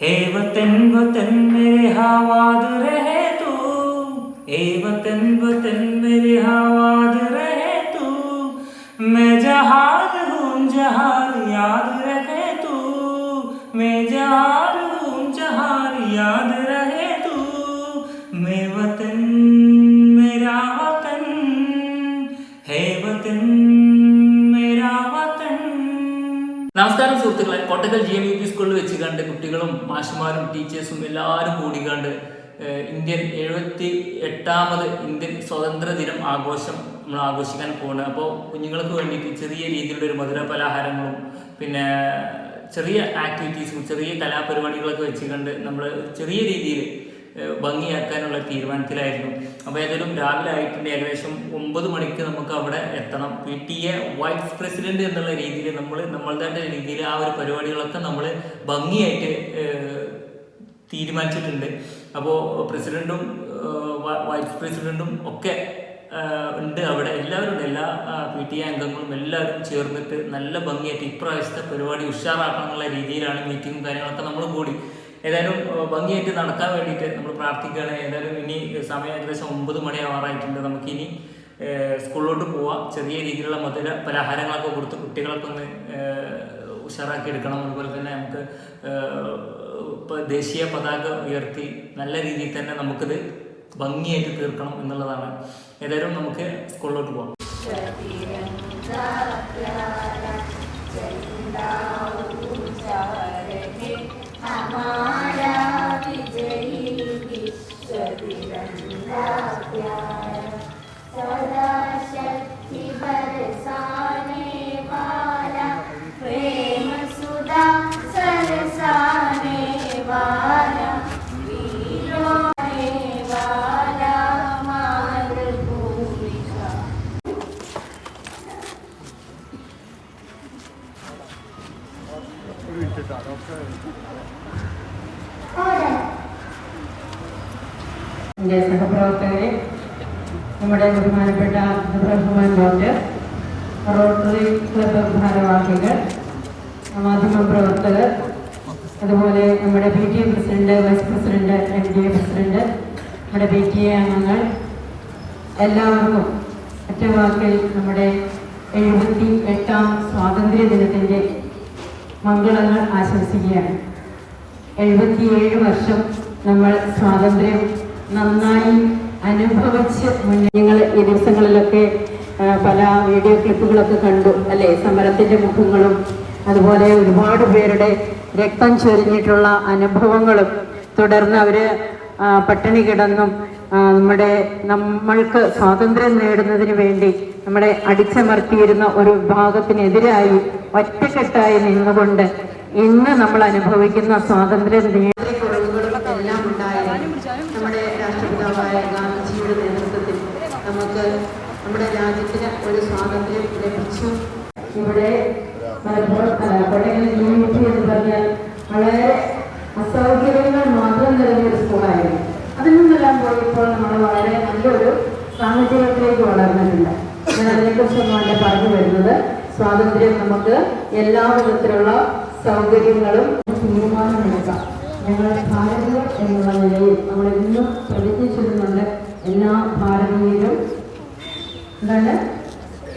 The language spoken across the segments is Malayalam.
हे वतन वतन मेरे हवाद रहे तू हे वतन वतन मेरे हवाद സുഹൃത്തുക്കളെ Kottakkal G M U P സ്കൂളിൽ വെച്ച് കണ്ട് കുട്ടികളും മാഷുമാരും ടീച്ചേഴ്സും എല്ലാവരും കൂടി കണ്ട് ഇന്ത്യൻ എഴുപത്തി എട്ടാമത് ഇന്ത്യൻ സ്വാതന്ത്ര്യ ദിനം ആഘോഷം നമ്മൾ ആഘോഷിക്കാൻ പോകുന്നത് അപ്പോൾ കുഞ്ഞുങ്ങൾക്ക് വേണ്ടിയിട്ട് ചെറിയ രീതിയിലുള്ള ഒരു മധുര പലഹാരങ്ങളും പിന്നെ ചെറിയ ആക്ടിവിറ്റീസും ചെറിയ കലാപരിപാടികളൊക്കെ വെച്ച് കണ്ട് നമ്മൾ ചെറിയ രീതിയിൽ ഭംഗിയാക്കാനുള്ള തീരുമാനത്തിലായിരുന്നു. അപ്പോൾ ഏതായാലും രാവിലെ ആയിട്ടുണ്ട്. ഏകദേശം ഒമ്പത് മണിക്ക് നമുക്ക് അവിടെ എത്തണം. P T A vice president എന്നുള്ള രീതിയിൽ നമ്മൾ നമ്മളുടെ രീതിയിൽ ആ ഒരു പരിപാടികളൊക്കെ നമ്മൾ ഭംഗിയായിട്ട് തീരുമാനിച്ചിട്ടുണ്ട്. അപ്പോൾ പ്രസിഡന്റും വൈസ് പ്രസിഡന്റും ഒക്കെ ഉണ്ട് അവിടെ. എല്ലാവരും എല്ലാ പി ടി എ അംഗങ്ങളും എല്ലാവരും ചേർന്നിട്ട് നല്ല ഭംഗിയായിട്ട് ഇപ്രാവശ്യത്തെ പരിപാടി ഉഷാറാക്കണം എന്നുള്ള രീതിയിലാണ് മീറ്റിങ്ങും കാര്യങ്ങളൊക്കെ നമ്മൾ കൂടി. ഏതായാലും ഭംഗിയായിട്ട് നടക്കാൻ വേണ്ടിയിട്ട് നമ്മൾ പ്രാർത്ഥിക്കുകയാണ്. ഏതായാലും ഇനി സമയം ഏകദേശം ഒമ്പത് മണിയാവാറായിട്ടുണ്ട് നമുക്കിനി സ്കൂളിലോട്ട് പോവാം. ചെറിയ രീതിയിലുള്ള മധുര പലഹാരങ്ങളൊക്കെ കൊടുത്ത് കുട്ടികളൊക്കെ ഒന്ന് ഉഷാറാക്കി എടുക്കണം. അതുപോലെ തന്നെ നമുക്ക് ദേശീയ പതാക ഉയർത്തി നല്ല രീതിയിൽ തന്നെ നമുക്കിത് ഭംഗിയായിട്ട് തീർക്കണം എന്നുള്ളതാണ്. ഏതായാലും നമുക്ക് സ്കൂളിലോട്ട് പോകാം हमारा विजयी विश्व तिरंगा प्यारा सदा शक्ति बरसाने എന്റെ സഹപ്രവർത്തകരെ നമ്മുടെ ബഹുമാനപ്പെട്ട ബഹുമാൻ ഡോക്ടർ റോട്ടറി ക്ലബ് ഭാരവാഹികൾ മാധ്യമ പ്രവർത്തകർ അതുപോലെ നമ്മുടെ P T A president vice president M D A president നമ്മുടെ പി ടി എ അംഗങ്ങൾ എല്ലാവർക്കും ഒറ്റവാക്കിൽ നമ്മുടെ എഴുപത്തി എട്ടാം സ്വാതന്ത്ര്യ ദിനത്തിന്റെ മംഗളങ്ങൾ ആശംസിക്കുകയാണ്. എഴുപത്തിയേഴ് വർഷം നമ്മൾ സ്വാതന്ത്ര്യം നന്നായി അനുഭവിച്ച് ഞങ്ങൾ ഈ ദിവസങ്ങളിലൊക്കെ പല വീഡിയോ ക്ലിപ്പുകളൊക്കെ കണ്ടു അല്ലേ? സമരത്തിന്റെ മുഖങ്ങളും അതുപോലെ ഒരുപാട് പേരുടെ രക്തം ചൊരിഞ്ഞിട്ടുള്ള അനുഭവങ്ങളും തുടർന്ന് അവർ പട്ടിണി കിടന്നും നമ്മുടെ നമ്മൾക്ക് സ്വാതന്ത്ര്യം നേടുന്നതിന് വേണ്ടി നമ്മളെ അടിച്ചമർത്തിയിരുന്ന ഒരു വിഭാഗത്തിനെതിരായി ഒറ്റക്കെട്ടായി നിന്നുകൊണ്ട് ഇന്ന് നമ്മൾ അനുഭവിക്കുന്ന സ്വാതന്ത്ര്യം നേടിയ കുറവുകളും എല്ലാം ഉണ്ടായിരുന്നു നമ്മുടെ രാഷ്ട്രപിതാവായ ഗാന്ധിജിയുടെ നേതൃത്വത്തിൽ നമുക്ക് നമ്മുടെ രാജ്യത്തിന് ഒരു സ്വാതന്ത്ര്യം ലഭിച്ചു. ഇവിടെ മലപ്പുറം കൊടകൽ യൂണിറ്റി എന്ന് പറഞ്ഞാൽ വളരെ അസൗകര്യങ്ങൾ മാത്രം നിറഞ്ഞൊരു സ്കൂളായിരുന്നു. അതിൽ നിന്നെല്ലാം പോയപ്പോൾ നമ്മൾ വളരെ നല്ലൊരു സാഹചര്യത്തിലേക്ക് വളർന്നിട്ടുണ്ട്. ഞാൻ അതിനെക്കുറിച്ചൊന്നും അല്ല പറഞ്ഞു വരുന്നത്. സ്വാതന്ത്ര്യം നമുക്ക് എല്ലാ വിധത്തിലുള്ള സൗകര്യങ്ങളും തീരുമാനമെടുക്കാം. ഞങ്ങൾ ഭാരതീയർ എന്നുള്ള നിലയിൽ നമ്മൾ ഇന്നും പ്രതിജ്ഞിച്ചിരുന്നുണ്ട് എല്ലാ ഭാരതീയരും എന്താണ്?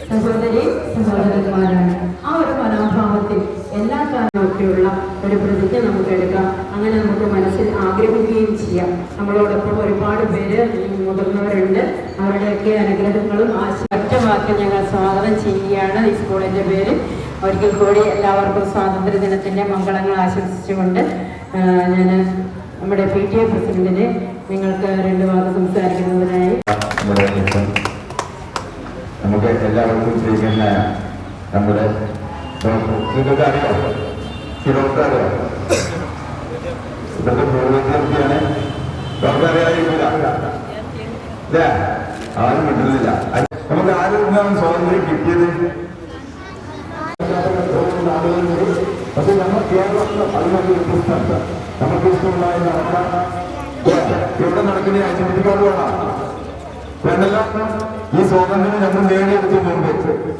സഹോദരി സഹോദരന്മാരാണ്. ആ ഒരു മനോഭാവത്തിൽ എല്ലാ കാലമൊക്കെയുള്ള ഒരു പ്രതിജ്ഞ നമുക്ക് എടുക്കാം അങ്ങനെ നമുക്ക് മനസ്സിൽ ആഗ്രഹിക്കുകയും ചെയ്യാം. നമ്മളോടൊപ്പം ഒരുപാട് പേര് മുതിർന്നവരുണ്ട്. അവരുടെയൊക്കെ അനുഗ്രഹങ്ങളും ആശയവാക്കി ഞങ്ങൾ സ്വാഗതം ചെയ്യുകയാണ് ഈ സ്കൂളിന്റെ പേര് ഒരിക്കൽ കൂടി എല്ലാവർക്കും സ്വാതന്ത്ര്യ ദിനത്തിന്റെ മംഗളങ്ങൾ ആശംസിച്ചുകൊണ്ട് ഞാൻ നമ്മുടെ പി ടി എ പ്രസിഡന്റിനെ നിങ്ങൾക്ക് രണ്ട് വാക്ക് സംസാരിക്കുന്നതിനായി നമുക്ക് എല്ലാവർക്കും ചെയ്യുന്ന നമ്മുടെ അറിയാം. ഇവിടുത്തെ പൂർവവിദ്യാർത്ഥിയാണ് ഡോക്ടർ അറിയാതിരിക്കില്ല അല്ലേ ആരും കിട്ടുന്നില്ല നമുക്ക് ആരും നിന്നാണ് സ്വാതന്ത്ര്യം കിട്ടിയത്? പക്ഷെ നമ്മൾ കേരളത്തിൽ അതിനൊരു വ്യത്യസ്തമാണ് നമുക്ക് ഇഷ്ടമുണ്ടായി നടക്കാം. എവിടെ നടക്കുന്ന ഐഡന്റിറ്റി വേണം. വേണ്ടല്ല ഈ സ്വാതന്ത്ര്യം നമ്മൾ നേടിയെടുത്ത് മുമ്പ്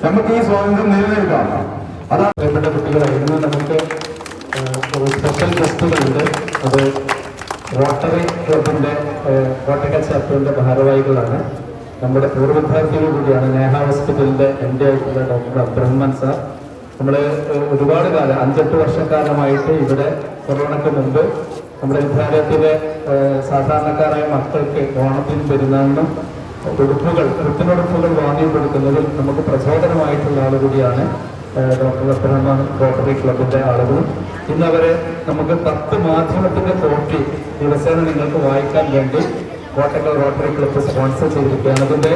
നമുക്ക് ഈ സ്വാതന്ത്ര്യം നിലനിൽക്കാം. അതാണ് പ്രിയപ്പെട്ട കുട്ടികളെ ഇന്ന് നമുക്ക് ഏഹ്, സ്പെഷ്യൽ ഗസ്റ്റുകളുണ്ട് അത് റോട്ടറി ക്ലബിന്റെ കോട്ടക്കൽ ചാപ്റ്ററിന്റെ ഭാരവാഹികളാണ്. നമ്മുടെ പൂർവ വിദ്യാർത്ഥികൾ കൂടിയാണ് നേഹ ഹോസ്പിറ്റലിന്റെ എം ഡി ആയിട്ടുള്ള ഡോക്ടർ ബ്രഹ്മൻ സാർ. നമ്മൾ ഒരുപാട് കാലം അഞ്ചെട്ട് വർഷക്കാലമായിട്ട് ഇവിടെ കൊറോണയ്ക്ക് മുമ്പ് നമ്മുടെ വിദ്യാലയത്തിലെ സാധാരണക്കാരായ മക്കൾക്ക് ഓണത്തിനും പെരുന്നാളിനും ഉടുപ്പുകൾ കൃത്യനുടുപ്പുകൾ വാങ്ങി കൊടുക്കുന്നതിൽ നമുക്ക് പ്രചോദനമായിട്ടുള്ള ആൾ കൂടിയാണ് ഏഹ്, ഡോക്ടർ അബ്ദുറഹ്മാൻ റോട്ടറി ക്ലബിന്റെ ആളുകളും ഇന്ന് അവരെ നമുക്ക് പത്ത് മാധ്യമത്തിന്റെ കോപ്പി ദിവസേന നിങ്ങൾക്ക് വായിക്കാൻ വേണ്ടി കോട്ടക്കൽ റോട്ടറി ക്ലബ്ബ് സ്പോൺസർ ചെയ്തിരിക്കുകയാണ്. അതിന്റെ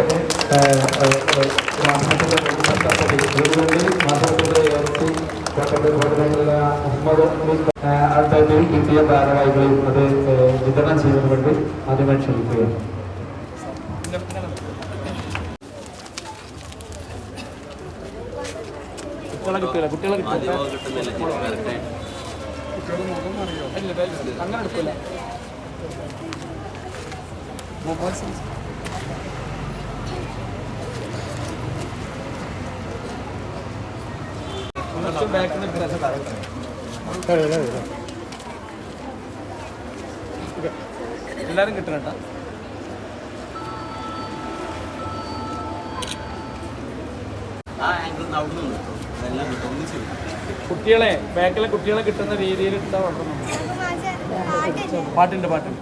അടുത്ത കിട്ടിയ ഭാരവാഹികളെയും അത് വിതരണം ചെയ്യുന്നതിന് വേണ്ടി ആദ്യമായി ക്ഷണിക്കുകയാണ്. കുട്ടികളെ കിട്ടില്ല കുട്ടികളെ കിട്ടില്ല ബാക്കിൽ നിന്ന് എല്ലാരും കിട്ടണട്ടാ കുട്ടികളെ ബാക്കിലെ കുട്ടികളെ കിട്ടുന്ന രീതിയിൽ ഇട്ടാ വളർന്നു പാട്ടുണ്ട് പാട്ടുണ്ട്.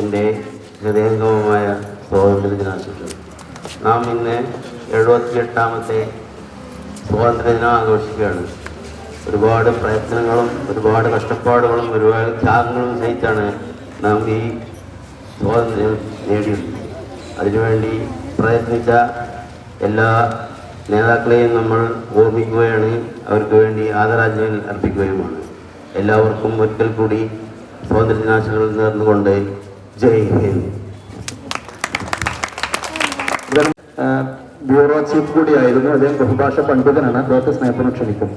എന്റെ ഹൃദയംഗമമായ സ്വാതന്ത്ര്യ ദിനാശംസകൾ നാം ഇന്ന് എഴുപത്തിയെട്ടാമത്തെ സ്വാതന്ത്ര്യ ദിനം ആഘോഷിക്കുകയാണ്. ഒരുപാട് പ്രയത്നങ്ങളും ഒരുപാട് കഷ്ടപ്പാടുകളും ഒരുപാട് ത്യാഗങ്ങളും സഹിച്ചാണ് നാം ഈ സ്വാതന്ത്ര്യം നേടിയത്. അതിനുവേണ്ടി പ്രയത്നിച്ച എല്ലാ നേതാക്കളെയും നമ്മൾ ഓർമ്മിക്കുകയാണ്. അവർക്ക് വേണ്ടി ആദരാഞ്ജലികൾ അർപ്പിക്കുകയുമാണ്. എല്ലാവർക്കും ഒരിക്കൽ കൂടി സ്വാതന്ത്ര്യ ദിനാശംസകൾ നേർന്നുകൊണ്ട് ജയ് ഹിന്ദ്. ബ്യൂറോ ചീഫ് കൂടിയായിരുന്നു. അദ്ദേഹം ബഹുഭാഷ പണ്ഡിതനാണ്. ഡോക്ടർ സ്നേഹത്തിന് ക്ഷണിക്കും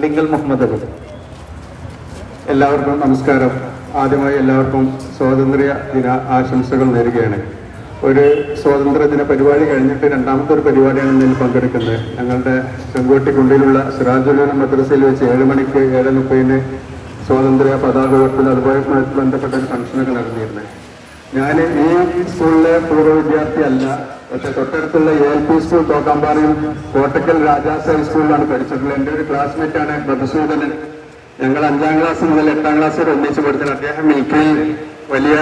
കല്ലിങ്കൽ മുഹമ്മദ് അലി. എല്ലാവർക്കും നമസ്കാരം. ആദ്യമായി എല്ലാവർക്കും സ്വാതന്ത്ര്യ ദിന ആശംസകൾ നേരുകയാണ്. ഒരു സ്വാതന്ത്ര്യ ദിന പരിപാടി കഴിഞ്ഞിട്ട് രണ്ടാമത്തെ ഒരു പരിപാടിയാണ് ഇതിൽ പങ്കെടുക്കുന്നത്. ഞങ്ങളുടെ ചെങ്കോട്ടിക്കുണ്ടിലുള്ള സിറാജുലൂർ മദ്രസയിൽ വെച്ച് ഏഴ് മണിക്ക് ഏഴ് മുപ്പതിന് സ്വാതന്ത്ര്യ പതാക ഉയർത്തൽ അതുപോലെ ബന്ധപ്പെട്ട ഒരു ഫംഗ്ഷനൊക്കെ നടന്നിരുന്നത്. ഞാൻ ഈ സ്കൂളിലെ പൂർവ വിദ്യാർത്ഥി അല്ല. പക്ഷെ തൊട്ടടുത്തുള്ള എൽ പി സ്കൂൾ തോക്കാമ്പാറയും കോട്ടക്കൽ രാജാസ് ഹൈസ്കൂളിലാണ് പഠിച്ചിട്ടുള്ളത്. എന്റെ ഒരു ക്ലാസ്മേറ്റ് ആണ് മധുസൂദനൻ ഞങ്ങൾ അഞ്ചാം ക്ലാസ് മുതൽ എട്ടാം ക്ലാസ് വരെ ഒന്നിച്ച് പഠിച്ചത് അദ്ദേഹം മിൽക്കിയിൽ വലിയ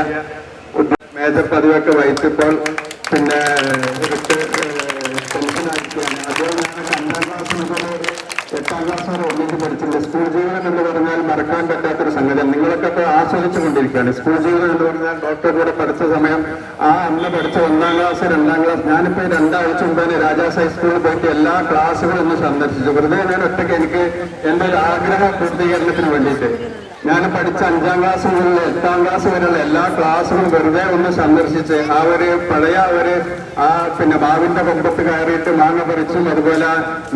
മേജർ പതിവൊക്കെ വഹിച്ചപ്പോൾ പിന്നെ എട്ടാം ക്ലാസ് വരെ ഒന്നിച്ച് പഠിച്ചിട്ടുണ്ട്. സ്കൂൾ ജീവിതം എന്ന് പറഞ്ഞാൽ മറക്കാൻ പറ്റാത്തൊരു സംഗതി നിങ്ങളൊക്കെ ആസ്വദിച്ചുകൊണ്ടിരിക്കുകയാണ്. സ്കൂൾ ജീവിതം എന്ന് പറഞ്ഞാൽ ഡോക്ടർ കൂടെ പഠിച്ച സമയം ആ അന്ന് പഠിച്ച ഒന്നാം ക്ലാസ് രണ്ടാം ക്ലാസ് ഞാനിപ്പോൾ ഈ രണ്ടാഴ്ച മുമ്പ് തന്നെ രാജാസ് ഹൈസ്കൂളിൽ പോയിട്ട് എല്ലാ ക്ലാസ്സുകളും ഒന്ന് സന്ദർശിച്ചു. വെറുതെ ഞാൻ ഒറ്റയ്ക്ക് എനിക്ക് എന്റെ ഒരു ആഗ്രഹ പൂർത്തീകരണത്തിന് വേണ്ടിയിട്ട്. ഞാൻ പഠിച്ച അഞ്ചാം ക്ലാസ് മുതൽ എട്ടാം ക്ലാസ് വരെയുള്ള എല്ലാ ക്ലാസ്സും വെറുതെ ഒന്ന് സന്ദർശിച്ച് ആ ഒരു പഴയ ഒരു ആ പിന്നെ മാവിന്റെ കൊമ്പത്ത് കയറിയിട്ട് മാങ്ങ പറിച്ചും അതുപോലെ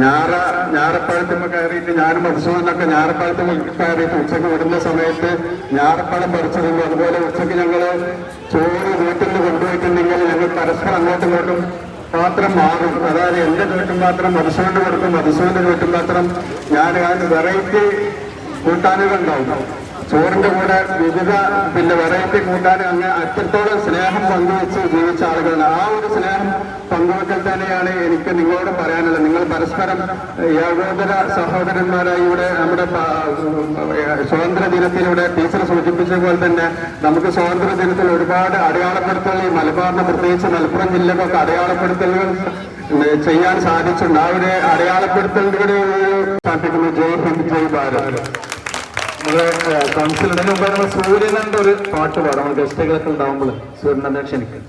ഞാറ ഞാറപ്പഴത്തുമ്മ കയറിയിട്ട് ഞാനും എന്നൊക്കെ ഞാറപ്പഴത്തുമ്മ കയറിയിട്ട് ഉച്ചയ്ക്ക് വിടുന്ന സമയത്ത് ഞാറപ്പഴം പറിച്ചതും അതുപോലെ ഉച്ചയ്ക്ക് ഞങ്ങൾ ചോറ് വീട്ടിൽ നിന്ന് കൊണ്ടുപോയിട്ടുണ്ടെങ്കിൽ ഞങ്ങൾ പരസ്പരം അങ്ങോട്ടും ഇങ്ങോട്ടും പാത്രം മാറും. അതായത് എന്റെ വീട്ടും പാത്രം മധുസൂന്റെ കൊടുക്കും മധുസൂന്റെ വീട്ടും പാത്രം ഞാൻ വെറൈറ്റി കൂട്ടാനുകൾ ഉണ്ടാവും. ചോറിന്റെ കൂടെ വിവിധ പിന്നെ വെറൈറ്റി കൂട്ടാൻ അങ്ങ് അത്രത്തോളം സ്നേഹം പങ്കുവെച്ച് ജീവിച്ച ആളുകളാണ്. ആ ഒരു സ്നേഹം പങ്കുവെക്കൽ തന്നെയാണ് എനിക്ക് നിങ്ങളോട് പറയാനുള്ളത്. നിങ്ങൾ പരസ്പരം ഏകോദര സഹോദരന്മാരായി ഇവിടെ നമ്മുടെ സ്വാതന്ത്ര്യ ദിനത്തിലൂടെ ടീച്ചർ സൂചിപ്പിച്ച പോലെ തന്നെ നമുക്ക് സ്വാതന്ത്ര്യ ദിനത്തിൽ ഒരുപാട് അടയാളപ്പെടുത്തൽ ഈ മലബാറിന് പ്രത്യേകിച്ച് മലപ്പുറം ജില്ലക്കൊക്കെ അടയാളപ്പെടുത്തലുകൾ ചെയ്യാൻ സാധിച്ചിട്ടുണ്ട്. ആ ഒരു അടയാളപ്പെടുത്തലുകളുടെ ഒരു സ്ഥാപിക്കുന്നു ജയ് ഹിന്ദ് ജയ് ഭാരത്. നമ്മൾ കൗൺസിലിന് മുമ്പ് നമ്മൾ സൂര്യനന്റെ ഒരു പാട്ട് പാടാം. നമ്മൾ ഗസ്റ്റുകളൊക്കെ ഉണ്ടാവുമ്പോൾ സൂര്യനന്ദനെ ക്ഷണിക്കും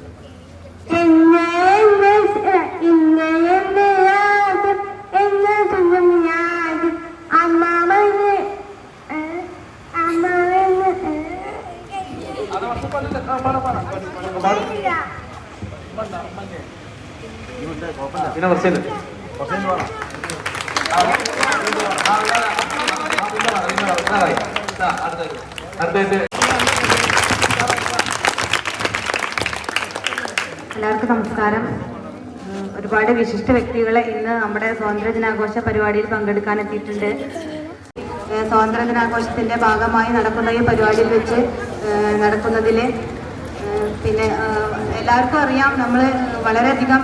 പിന്നെ കുറച്ചില്ല അടുത്ത എല്ലാവർക്കും നമസ്കാരം ഉം, ഒരുപാട് വിശിഷ്ട വ്യക്തികളെ ഇന്ന് നമ്മുടെ സ്വാതന്ത്ര്യ ദിനാഘോഷ പരിപാടിയിൽ ഏഹ്, സ്വാതന്ത്ര്യ ദിനാഘോഷത്തിന്റെ ഭാഗമായി നടക്കുന്ന ഈ പരിപാടിയിൽ വെച്ച് നടക്കുന്നതിൽ പിന്നെ എല്ലാവർക്കും അറിയാം നമ്മൾ വളരെയധികം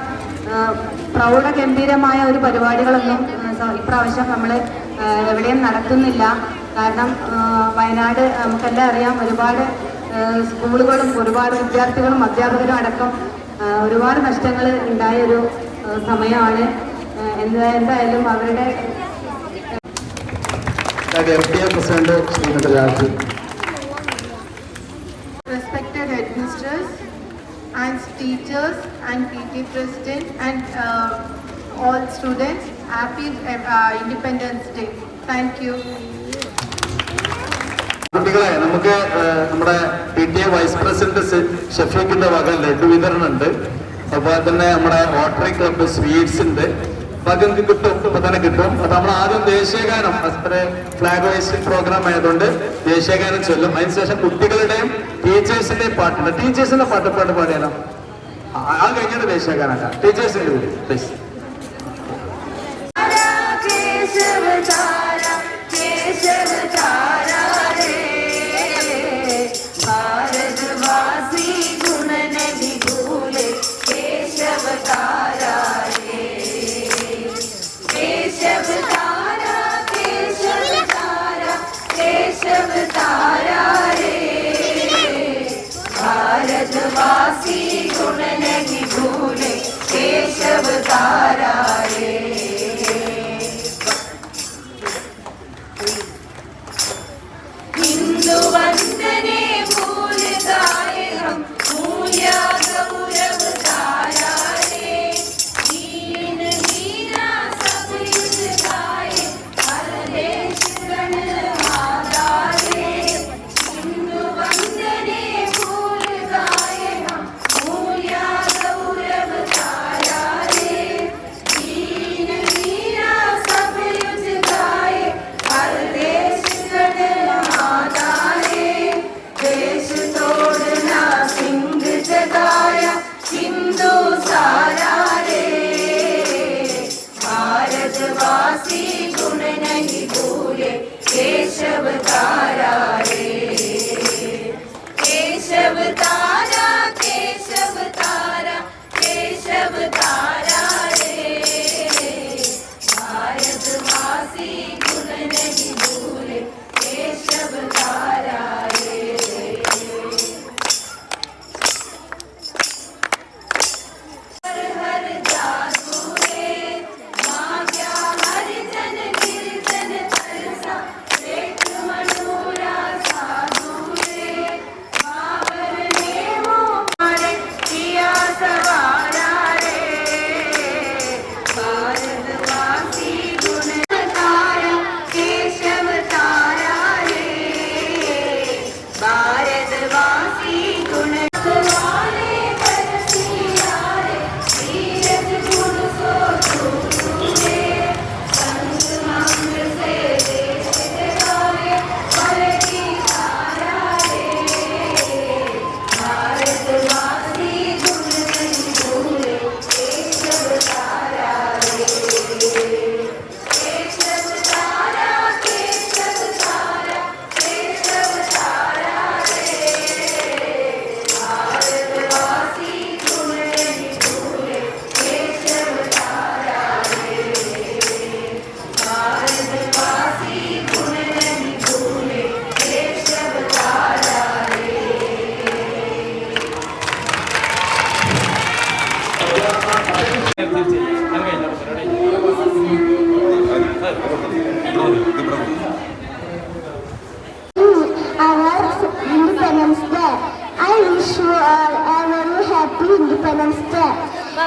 പ്രൗഢ പ്രൗഢഗംഭീരമായ ഒരു പരിപാടികളൊന്നും ഇപ്രാവശ്യം നമ്മൾ എവിടെയും നടത്തുന്നില്ല. കാരണം വയനാട് നമുക്കെല്ലാം അറിയാം ഒരുപാട് സ്കൂളുകളും ഒരുപാട് വിദ്യാർത്ഥികളും അധ്യാപകരും അടക്കം ഒരുപാട് നഷ്ടങ്ങൾ ഉണ്ടായ ഒരു ഏഹ്, സമയമാണ് എന്തായാലും അവരുടെ M P A president Shrimati Raju respected headmisters and teachers and PT president and uh, all students, happy uh, Independence Day. Thank you. കുട്ടികളെ നമുക്ക് നമ്മുടെ P T A vice president ഷഫീഖിന്റെ വക ലഡു വിതരണം ഉണ്ട് അതുപോലെ തന്നെ നമ്മുടെ റോട്ടറി ക്ലബ്ബ് സ്വീറ്റ്സ് ഉണ്ട്. അത് നിങ്ങൾക്ക് കിട്ടും. ഇപ്പൊ തന്നെ കിട്ടും. അപ്പൊ നമ്മൾ ആദ്യം ദേശീയഗാനം അത്ര ഫ്ലാഗ് ഹോയിസ്റ്റിംഗ് പ്രോഗ്രാം ആയതുകൊണ്ട് ദേശീയഗാനം ചൊല്ലും. അതിനുശേഷം കുട്ടികളുടെയും ടീച്ചേഴ്സിന്റെയും പാട്ടുണ്ട് ടീച്ചേഴ്സിന്റെ പാട്ട് പാട്ട് പാടിയാലോ? ആ കഴിഞ്ഞിട്ട് ദേശീയഗാനം ടീച്ചേഴ്സിന്റെ കൂടി പ്ലീസ് भारतवासी गुण नहीं भूले केशव तारा Independence Day.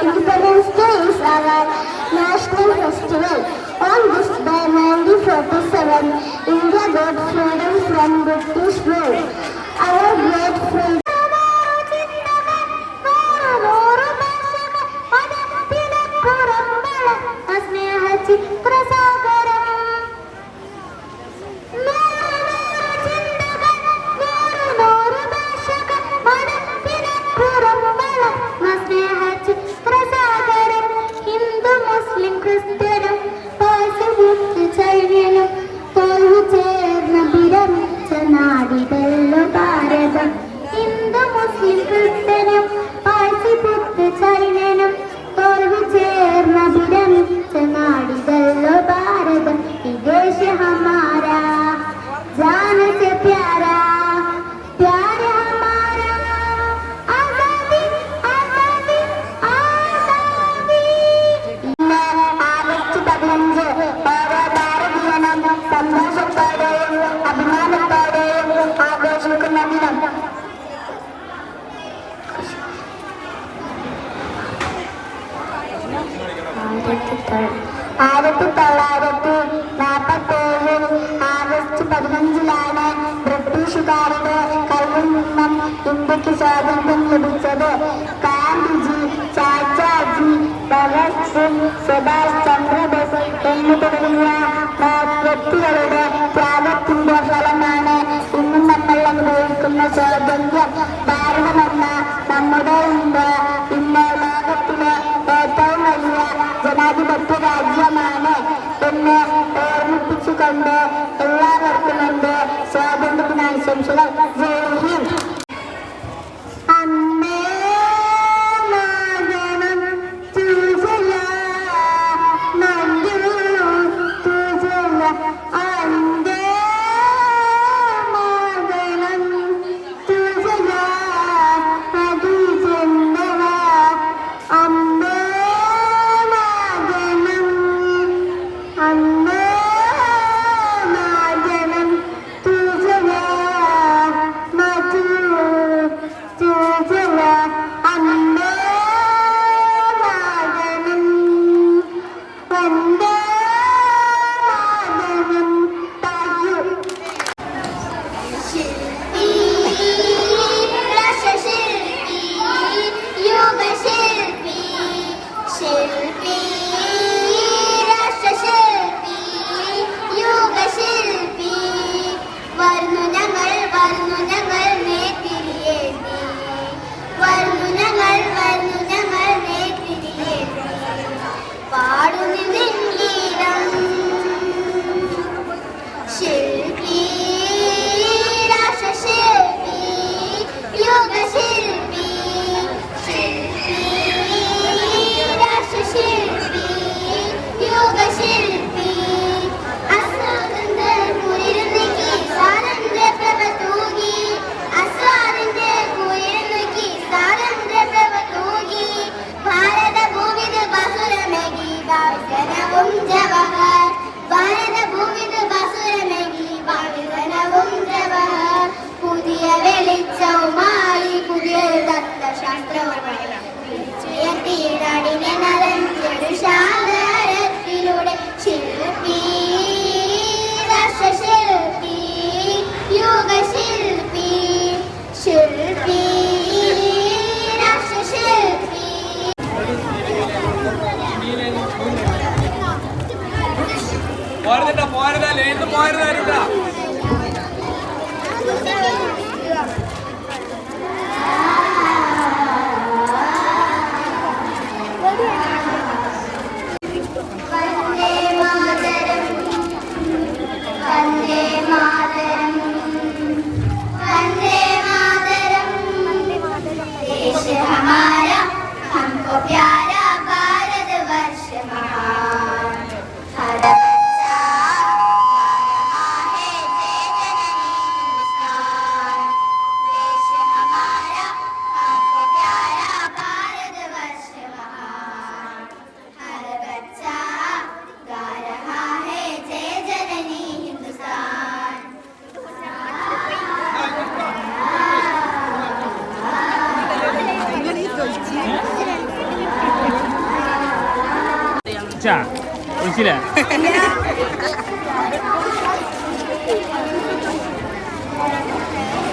Independence Day is our national festival. On this day, 1947, India got freedom from British rule. Our great freedom. 好吗？നിന്നും ഇന്ത്യയ്ക്ക് സ്വാതന്ത്ര്യം ലഭിച്ചത് ഗാന്ധിജി ചാച്ചാജി ഭഗത് സിംഗ് സുഭാഷ് ചന്ദ്രബോസ് എന്നു തുടങ്ങിയ വ്യക്തികളുടെ ത്യാഗത്തിന്റെ ഫലമാണ് ഇന്ന് നമ്മൾ അനുഭവിക്കുന്ന സ്വാതന്ത്ര്യം. ഭാരതമെന്ന നമ്മുടെ ഇന്ത്യ ഇന്ന് ലോകത്തിലെ ഏറ്റവും വലിയ ജനാധിപത്യ രാജ്യമാണ് എന്ന് ഓർമ്മിപ്പിച്ചുകൊണ്ട് എല്ലാവർക്കും എന്റെ സ്വാതന്ത്ര്യദിനാശംസകൾ. ജയ് ഹിന്ദ്. മനസ്സിലാ?